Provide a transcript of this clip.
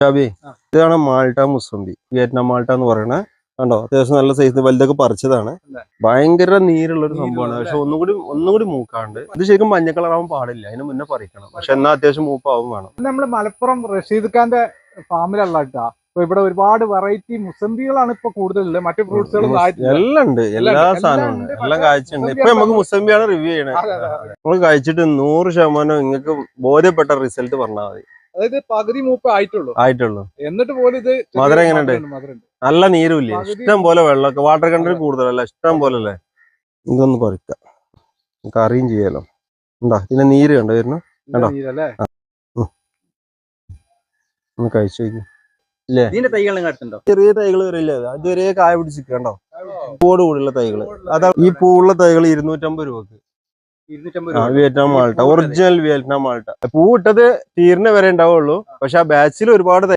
ആ. ഇതാണ് Malta mosambi Vietnam Malta എന്ന് പറയണ കണ്ടോ? അത്യാവശ്യം നല്ല സൈസ് വലുതൊക്കെ പറിച്ചതാണ്. ഭയങ്കര നീരുള്ള ഒരു സംഭവമാണ് പക്ഷെ ഒന്നും കൂടി ഒന്നും കൂടി മൂക്കാണ്ട്. ഇത് ശരിക്കും മഞ്ഞ കളറാവാൻ പാടില്ല. അതിന് മുന്നേ പറിക്കണം. പക്ഷെ എന്നാ അത്യാവശ്യം മൂപ്പാവും വേണം. നമ്മൾ മലപ്പുറം റഷീദ് ഖാന്റെ ഫാമിലുള്ള കേട്ടാ. അപ്പൊ ഇവിടെ ഒരുപാട് വെറൈറ്റി മുസംബികളാണ് ഇപ്പൊ കൂടുതലുള്ളത്. മറ്റു ഫ്രൂട്ട്സുകളും എല്ലാം ഉണ്ട്. എല്ലാ സാധനവും എല്ലാം കാഴ്ചയുണ്ട് ഇപ്പൊ നമുക്ക് മുസംബിയാണ് റിവ്യൂ ചെയ്യണത് നമ്മൾ കഴിച്ചിട്ട് നൂറ് ശതമാനം നിങ്ങൾക്ക് ബോധ്യപ്പെട്ട റിസൾട്ട് പറഞ്ഞാൽ മതി. അതായത് പകുതി മൂപ്പ് ആയിട്ടുള്ളൂ. ആയിട്ടുള്ളൂ. എന്നിട്ട് പോലും ഇത് മധുരം എങ്ങനെയുണ്ട്? നല്ല നീരുമില്ലേ? ഇല്ലേ ഇഷ്ടം പോലെ വെള്ളമൊക്കെ വാട്ടർ കണ്ടന്റ്. കൂടുതലല്ല? ഇഷ്ടം പോലെ അല്ലേ ഇതൊന്ന് പറിക്കാം. നമുക്ക് അറിയും ചെയ്യാലോ. ഉണ്ടോ? ഇതിന്റെ നീര് കണ്ടോ? വരുന്നു? കണ്ടോ? നീരല്ലേ? ഒന്ന് കഴിച്ചു നോക്കി. കണ്ടുണ്ടോ ചെറിയ തൈകൾ വരില്ല അതുവരെ കായ പിടിച്ചിട്ടുണ്ടോ പൂവോട് കൂടിയുള്ള തൈകൾ. അതാ ഈ പൂവുള്ള തൈകൾ ഇരുന്നൂറ്റമ്പത് രൂപക്ക്. Vietnam Malta. Original Vietnam Malta. പൂ ഇട്ടത് തീർന്ന വരെ ഉണ്ടാവുള്ളൂ. പക്ഷെ ആ ബാച്ചിൽ ഒരുപാട്